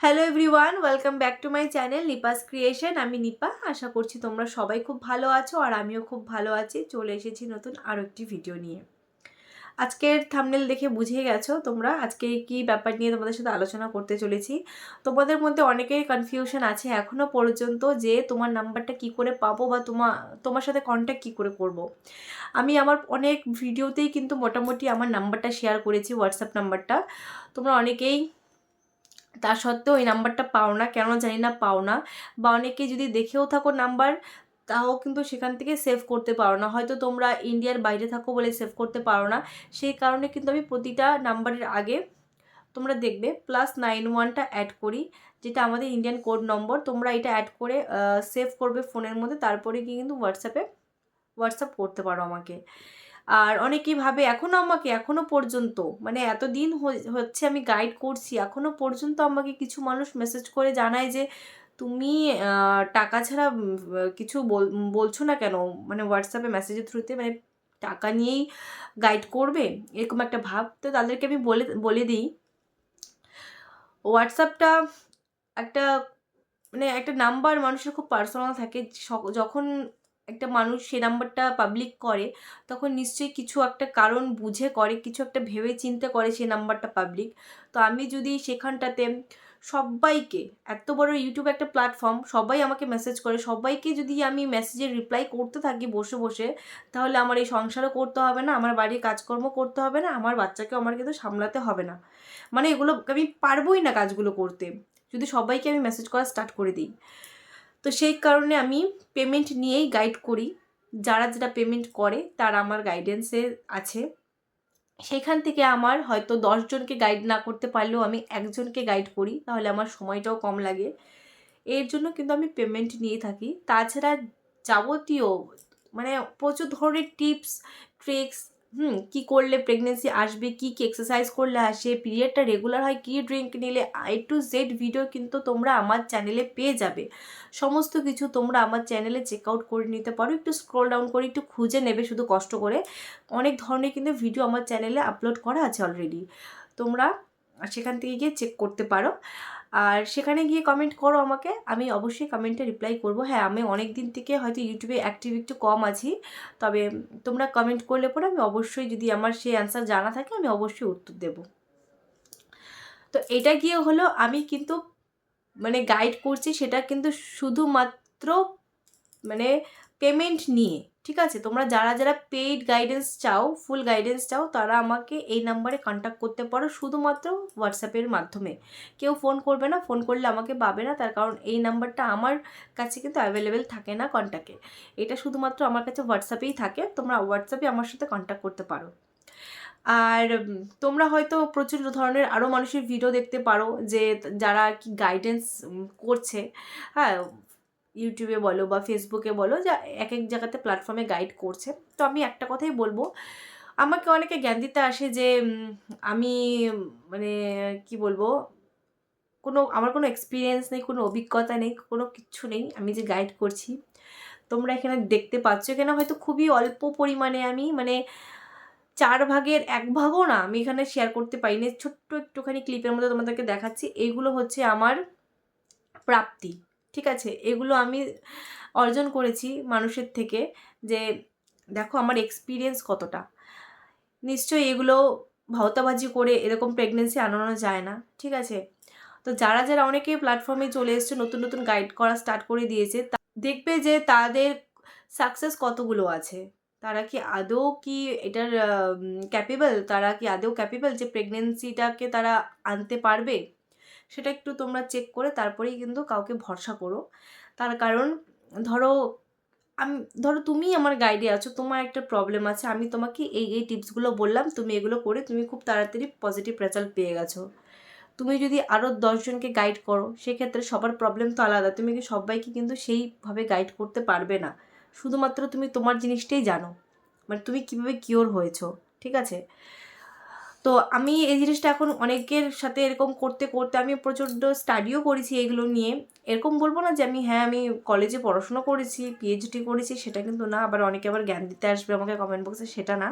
Hello everyone welcome back to my channel Nipa's creation আমি নিপা আশা করছি তোমরা সবাই খুব ভালো আছো আর আমিও খুব ভালো আছি। চলে এসেছি নতুন আরও একটি ভিডিও নিয়ে। আজকের থামনেল দেখে বুঝে গেছো তোমরা আজকে কি ব্যাপার নিয়ে তোমাদের সাথে আলোচনা করতে চলেছি। তোমাদের মধ্যে অনেকের কনফিউশন আছে এখনও পর্যন্ত যে তোমার নাম্বারটা কি করে পাবো বা তোমার তোমার সাথে কন্ট্যাক্ট কি করে করব। আমি আমার অনেক ভিডিওতেই কিন্তু মোটামুটি আমার নাম্বারটা শেয়ার করেছি হোয়াটসঅ্যাপ নাম্বারটা তোমরা অনেকেই তা সত্ত্বেও এই নাম্বারটা পাও না, কেন জানি না পাও না। বা অনেকে যদি দেখেও থাকো নাম্বার, তাও কিন্তু সেখান থেকে সেভ করতে পারো না। হয়তো তোমরা ইন্ডিয়ার বাইরে থাকো বলে সেভ করতে পারো না। সেই কারণে কিন্তু আমি প্রতিটা নাম্বারের আগে তোমরা দেখবে প্লাস নাইন ওয়ানটা অ্যাড করি, যেটা আমাদের ইন্ডিয়ান কোড নম্বর তোমরা এটা অ্যাড করে সেভ করবে ফোনের মধ্যে। তারপরে গিয়ে কিন্তু হোয়াটসঅ্যাপে হোয়াটসঅ্যাপ করতে পারো আমাকে। আর অনেকেই ভাবে এখনও আমাকে এখনও পর্যন্ত। মানে এতদিন হচ্ছে আমি গাইড করছি এখনও পর্যন্ত আমাকে কিছু মানুষ মেসেজ করে জানায় যে, তুমি টাকা ছাড়া কিছু বলছো না কেন? মানে হোয়াটসঅ্যাপে মেসেজের থ্রুতে মানে টাকা নিয়েই গাইড করবে, এরকম একটা ভাব। তো তাদেরকে আমি বলে বলে দিই হোয়াটসঅ্যাপটা একটা মানে একটা নাম্বার মানুষের খুব পার্সোনাল থাকে। যখন একটা মানুষ সে নাম্বারটা পাবলিক করে, তখন নিশ্চয়ই কিছু একটা কারণ বুঝে করে, কিছু একটা ভেবে চিন্তে করে সে নাম্বারটা পাবলিক তো আমি যদি সেখানটাতে সবাইকে, এত বড় ইউটিউব একটা প্ল্যাটফর্ম সবাই আমাকে মেসেজ করে, সবাইকে যদি আমি মেসেজের রিপ্লাই করতে থাকি বসে বসে, তাহলে আমার এই সংসারও করতে হবে না, আমার বাড়ির কাজকর্ম করতে হবে না, আমার বাচ্চাকেও আমার কিন্তু সামলাতে হবে না। মানে এগুলো আমি পারবোই না কাজগুলো করতে। যদি সবাইকে আমি মেসেজ করা স্টার্ট করে দিই। তো সেই কারণে আমি পেমেন্ট নিয়েই গাইড করি। যারা যেটা পেমেন্ট করে, তারা আমার গাইডেন্সে আছে। সেখান থেকে আমার হয়তো দশজনকে গাইড না করতে পারলেও আমি একজনকে গাইড করি, তাহলে আমার সময়টাও কম লাগে। এর জন্য কিন্তু আমি পেমেন্ট নিয়ে থাকি। তাছাড়া যাবতীয় মানে প্রচুর ধরনের টিপস ট্রিক্স হুম, কী করলে প্রেগনেন্সি আসবে, কী কী এক্সারসাইজ করলে আসে পিরিয়ডটা রেগুলার হয়, কী ড্রিঙ্ক নিলে আই টু জেড ভিডিও কিন্তু তোমরা আমার চ্যানেলে পেয়ে যাবে। সমস্ত কিছু তোমরা আমার চ্যানেলে চেক আউট করে নিতে পারো, একটু স্ক্রল ডাউন করে একটু খুঁজে নেবে শুধু কষ্ট করে। অনেক ধরনের কিন্তু ভিডিও আমার চ্যানেলে আপলোড করা আছে অলরেডি তোমরা সেখান থেকে গিয়ে চেক করতে পারো। আর সেখানে গিয়ে কমেন্ট করো আমাকে। আমি অবশ্যই কমেন্টে রিপ্লাই করব। হ্যাঁ আমি অনেক দিন থেকে হয়তো ইউটিউবে অ্যাক্টিভ একটু কম আছি। তবে তোমরা কমেন্ট করলে পরে আমি অবশ্যই যদি আমার সেই অ্যান্সার জানা থাকে, আমি অবশ্যই উত্তর দেব। তো এটা গিয়ে হলো, আমি কিন্তু মানে গাইড করছি সেটা কিন্তু শুধুমাত্র মানে পেমেন্ট নিয়ে, ঠিক আছে? তোমরা যারা যারা পেইড গাইডেন্স চাও ফুল গাইডেন্স চাও, তারা আমাকে এই নাম্বারে কন্ট্যাক্ট করতে পারো শুধুমাত্র হোয়াটসঅ্যাপের মাধ্যমে। কেউ ফোন করবে না ফোন করলে আমাকে পাবে না, তার কারণ এই নাম্বারটা আমার কাছে কিন্তু অ্যাভেলেবেল থাকে না কন্ট্যাক্টে এটা শুধুমাত্র আমার কাছে হোয়াটসঅ্যাপেই থাকে, তোমরা হোয়াটসঅ্যাপে আমার সাথে কন্ট্যাক্ট করতে পারো। আর তোমরা হয়তো প্রচুর ধরনের আরও মানুষের ভিডিও দেখতে পারো যে, যারা কি গাইডেন্স করছে। হ্যাঁ ইউটিউবে বলো বা ফেসবুকে বলো যা এক এক জায়গাতে প্ল্যাটফর্মে গাইড করছে। তো আমি একটা কথাই বলব, আমাকে অনেকে জ্ঞান দিতে আসে যে আমি মানে কি বলব, কোনো, আমার কোনো এক্সপিরিয়েন্স নেই, কোনো অভিজ্ঞতা নেই, কোনো কিচ্ছু নেই, আমি যে গাইড করছি, তোমরা এখানে দেখতে পাচ্ছ। এখানে হয়তো খুবই অল্প পরিমাণে আমি মানে চার ভাগের এক ভাগও না আমি এখানে শেয়ার করতে পারি পারিনি। ছোট্ট একটুখানি ক্লিপের মধ্যে তোমাদেরকে দেখাচ্ছি। এইগুলো হচ্ছে আমার প্রাপ্তি। ঠিক আছে? এগুলো আমি অর্জন করেছি মানুষের থেকে যে, দেখো আমার এক্সপিরিয়েন্স কতটা। নিশ্চয়ই এগুলো ভাওতাবাজি করে এরকম প্রেগনেন্সি আনানো যায় না, ঠিক আছে? তো যারা যারা অনেকে প্ল্যাটফর্মে চলে এসছে, নতুন নতুন গাইড করা স্টার্ট করে দিয়েছে, তা দেখবে যে তাদের সাকসেস কতগুলো আছে? তারা কি আদৌ কি এটার ক্যাপেবল তারা কি আদৌ ক্যাপেবল যে প্রেগনেন্সিটাকে তারা আনতে পারবে? সেটা একটু তোমরা চেক করে তারপরেই কিন্তু কাউকে ভরসা করো। তার কারণ, ধরো, আমি, ধরো তুমি আমার গাইডে আছো, তোমার একটা প্রবলেম আছে, আমি তোমাকে এই এই টিপসগুলো বললাম, তুমি এগুলো করে তুমি খুব তাড়াতাড়ি পজিটিভ রেজাল্ট পেয়ে গেছো। তুমি যদি আরও দশজনকে গাইড করো, সেক্ষেত্রে সবার প্রবলেম তো আলাদা, তুমি কি সবাইকে কিন্তু সেইভাবে গাইড করতে পারবে না। শুধুমাত্র তুমি তোমার জিনিসটাই জানো মানে তুমি কীভাবে কিওর হয়েছো, ঠিক আছে? তো আমি এই জিনিসটা এখন অনেকের সাথে এরকম করতে করতে আমি প্রচণ্ড স্টাডিও করেছি এগুলো নিয়ে। এরকম বলব না যে আমি হ্যাঁ আমি কলেজে পড়াশুনো করেছি পিএইচডি করেছি, সেটা কিন্তু না। আবার অনেকে আবার জ্ঞান দিতে আসবে আমাকে কমেন্ট বক্সে সেটা না।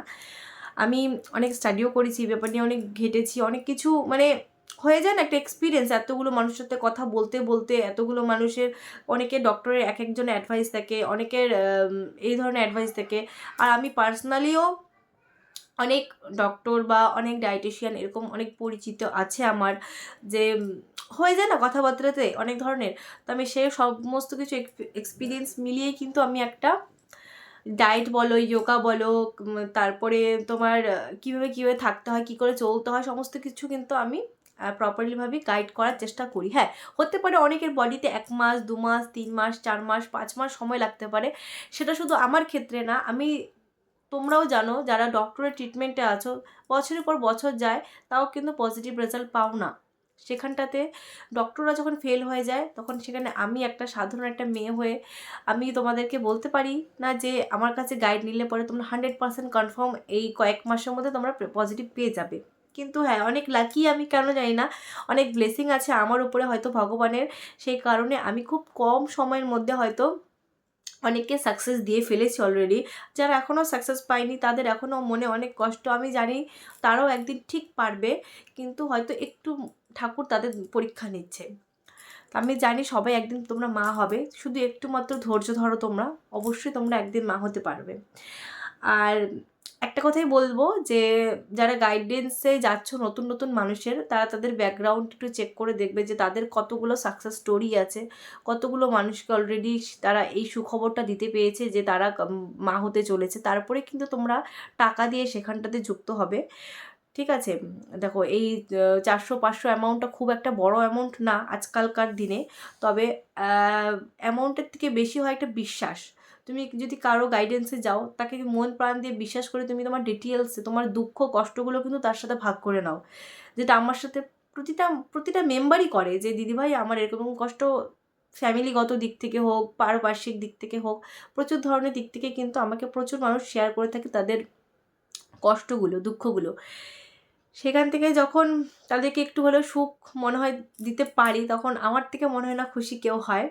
আমি অনেক স্টাডিও করেছি ব্যাপার নিয়ে অনেক ঘেটেছি, অনেক কিছু মানে হয়ে যায় না একটা এক্সপিরিয়েন্স এতগুলো মানুষের সাথে কথা বলতে বলতে এতগুলো মানুষের অনেকের ডক্টরের এক একজনের অ্যাডভাইস থাকে, অনেকের এই ধরনের অ্যাডভাইস থাকে। আর আমি পার্সোনালিও অনেক ডক্টর বা অনেক ডায়েটিশিয়ান এরকম অনেক পরিচিত আছে আমার যে হয়ে যায় না কথাবার্তাতে অনেক ধরনের। তো আমি সে সমস্ত কিছু এক্সপিরিয়েন্স মিলিয়ে কিন্তু আমি একটা ডায়েট বলো যোগা বলো তারপরে তোমার কীভাবে কীভাবে থাকতে হয়, কী করে চলতে হয়, সমস্ত কিছু কিন্তু আমি প্রপারলিভাবে গাইড করার চেষ্টা করি। হ্যাঁ হতে পারে অনেকের বডিতে এক মাস, দু মাস, তিন মাস, চার মাস, পাঁচ মাস সময় লাগতে পারে। সেটা শুধু আমার ক্ষেত্রে না, আমি তোমরাও জানো, যারা ডক্টরের ট্রিটমেন্টে আছো, বছরের পর বছর যায়, তাও কিন্তু পজিটিভ রেজাল্ট পাও না। সেখানটাতে ডক্টররা যখন ফেল হয়ে যায়, তখন সেখানে আমি একটা সাধারণ একটা মেয়ে হয়ে আমি তোমাদেরকে বলতে পারি না যে, আমার কাছে গাইড নিলে পরে তোমরা হান্ড্রেড পার্সেন্ট কনফার্ম এই কয়েক মাসের মধ্যে তোমরা পজিটিভ পেয়ে যাবে। কিন্তু হ্যাঁ অনেক লাকি আমি কেন জানি না, অনেক ব্লেসিং আছে আমার উপরে হয়তো ভগবানের। সেই কারণে আমি খুব কম সময়ের মধ্যে হয়তো অনেককে সাকসেস দিয়ে ফেলেছি অলরেডি যারা এখনও সাকসেস পায়নি, তাদের এখনও মনে অনেক কষ্ট। আমি জানি তারাও একদিন ঠিক পারবে, কিন্তু হয়তো একটু ঠাকুর তাদের পরীক্ষা নিচ্ছে। আমি জানি সবাই একদিন তোমরা মা হবে। শুধু একটু মাত্র ধৈর্য ধরো তোমরা। অবশ্যই তোমরা একদিন মা হতে পারবে। আর একটা কথাই বলব যে, যারা গাইডেন্সে যাচ্ছ নতুন নতুন মানুষের, তারা তাদের ব্যাকগ্রাউন্ড একটু চেক করে দেখবে যে তাদের কতগুলো সাকসেস স্টোরি আছে, কতগুলো মানুষকে অলরেডি তারা এই সুখবরটা দিতে পেয়েছে যে তারা মা হতে চলেছে। তারপরে কিন্তু তোমরা টাকা দিয়ে সেখানটাতে যুক্ত হবে। ঠিক আছে? দেখো, এই চারশো, পাঁচশো অ্যামাউন্টটা খুব একটা বড় অ্যামাউন্ট না আজকালকার দিনে। তবে অ্যামাউন্টের থেকে বেশি হয় একটা বিশ্বাস। তুমি যদি কারও গাইডেন্সে যাও, তাকে মন প্রাণ দিয়ে বিশ্বাস করে তুমি তোমার ডিটেলসে তোমার দুঃখ, কষ্টগুলো কিন্তু তার সাথে ভাগ করে নাও। যেটা আমার সাথে প্রতিটা প্রতিটা মেম্বারই করে যে, দিদিভাই, আমার এরকম কষ্ট ফ্যামিলিগত দিক থেকে হোক, পারিপার্শ্বিক দিক থেকে হোক, প্রচুর ধরনের দিক থেকে কিন্তু আমাকে প্রচুর মানুষ শেয়ার করে থাকে তাদের কষ্টগুলো, দুঃখগুলো। সেখান থেকে যখন তাদেরকে একটু হলেও সুখ মনে হয় দিতে পারি, তখন আমার থেকে মনে হয় না খুশি কেউ হয়।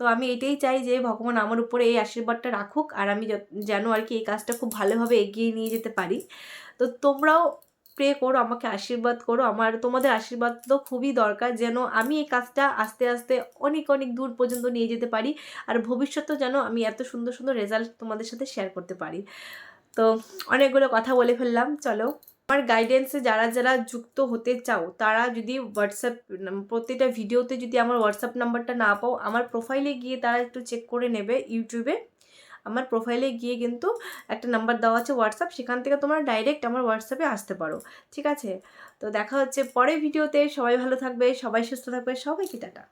তো আমি এটাই চাই যে ভগবান আমার উপরে এই আশীর্বাদটা রাখুক আর আমি যেন আর কি এই কাজটা খুব ভালোভাবে এগিয়ে নিয়ে যেতে পারি। তো তোমরাও প্রে করো, আমাকে আশীর্বাদ করো। আমার, তোমাদের আশীর্বাদ তো খুবই দরকার যেন আমি এই কাজটা আস্তে আস্তে অনেক অনেক দূর পর্যন্ত নিয়ে যেতে পারি আর ভবিষ্যতেও যেন আমি এত সুন্দর সুন্দর রেজাল্ট তোমাদের সাথে শেয়ার করতে পারি। তো অনেকগুলো কথা বলে ফেললাম, চলো। আমার গাইডেন্সে যারা যারা যুক্ত হতে চাও, তারা যদি হোয়াটসঅ্যাপ প্রতিটা ভিডিওতে যদি আমার হোয়াটসঅ্যাপ নাম্বারটা না পাও, আমার প্রোফাইলে গিয়ে তারা একটু চেক করে নেবে ইউটিউবে আমার প্রোফাইলে গিয়ে কিন্তু একটা নাম্বার দেওয়া আছে হোয়াটসঅ্যাপ সেখান থেকে তোমরা ডাইরেক্ট আমার হোয়াটসঅ্যাপে আসতে পারো। ঠিক আছে? তো দেখা হচ্ছে পরের ভিডিওতে সবাই ভালো থাকবে, সবাই সুস্থ থাকবে, সবাইকে টাটা।